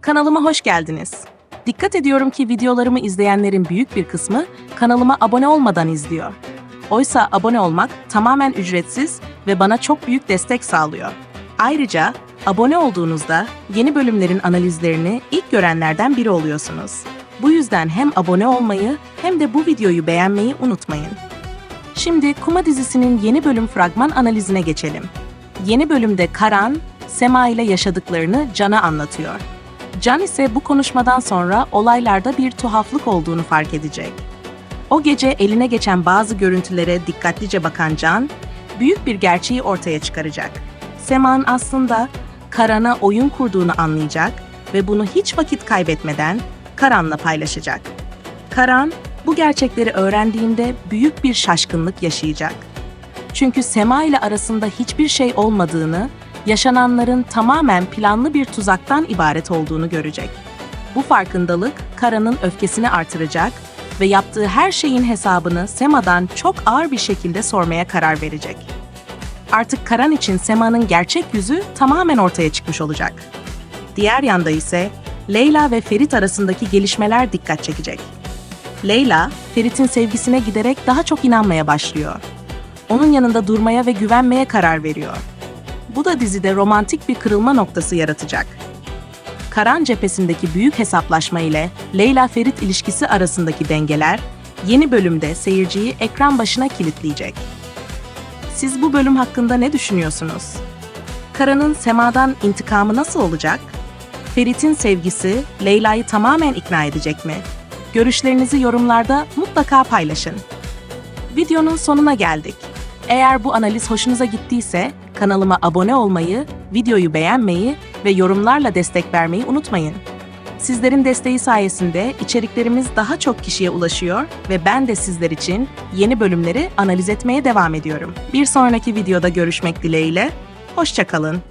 Kanalıma hoş geldiniz. Dikkat ediyorum ki videolarımı izleyenlerin büyük bir kısmı kanalıma abone olmadan izliyor. Oysa abone olmak tamamen ücretsiz ve bana çok büyük destek sağlıyor. Ayrıca abone olduğunuzda yeni bölümlerin analizlerini ilk görenlerden biri oluyorsunuz. Bu yüzden hem abone olmayı hem de bu videoyu beğenmeyi unutmayın. Şimdi Kuma dizisinin yeni bölüm fragman analizine geçelim. Yeni bölümde Karan, Sema ile yaşadıklarını Can'a anlatıyor. Can ise bu konuşmadan sonra olaylarda bir tuhaflık olduğunu fark edecek. O gece eline geçen bazı görüntülere dikkatlice bakan Can, büyük bir gerçeği ortaya çıkaracak. Sema'nın aslında Karan'a oyun kurduğunu anlayacak ve bunu hiç vakit kaybetmeden Karan'la paylaşacak. Karan, bu gerçekleri öğrendiğinde büyük bir şaşkınlık yaşayacak. Çünkü Sema ile arasında hiçbir şey olmadığını, yaşananların tamamen planlı bir tuzaktan ibaret olduğunu görecek. Bu farkındalık Karan'ın öfkesini artıracak ve yaptığı her şeyin hesabını Sema'dan çok ağır bir şekilde sormaya karar verecek. Artık Karan için Sema'nın gerçek yüzü tamamen ortaya çıkmış olacak. Diğer yanda ise Leyla ve Ferit arasındaki gelişmeler dikkat çekecek. Leyla, Ferit'in sevgisine giderek daha çok inanmaya başlıyor. Onun yanında durmaya ve güvenmeye karar veriyor. Bu da dizide romantik bir kırılma noktası yaratacak. Karan cephesindeki büyük hesaplaşma ile Leyla-Ferit ilişkisi arasındaki dengeler yeni bölümde seyirciyi ekran başına kilitleyecek. Siz bu bölüm hakkında ne düşünüyorsunuz? Karan'ın Sema'dan intikamı nasıl olacak? Ferit'in sevgisi Leyla'yı tamamen ikna edecek mi? Görüşlerinizi yorumlarda mutlaka paylaşın. Videonun sonuna geldik. Eğer bu analiz hoşunuza gittiyse kanalıma abone olmayı, videoyu beğenmeyi ve yorumlarla destek vermeyi unutmayın. Sizlerin desteği sayesinde içeriklerimiz daha çok kişiye ulaşıyor ve ben de sizler için yeni bölümleri analiz etmeye devam ediyorum. Bir sonraki videoda görüşmek dileğiyle, hoşçakalın.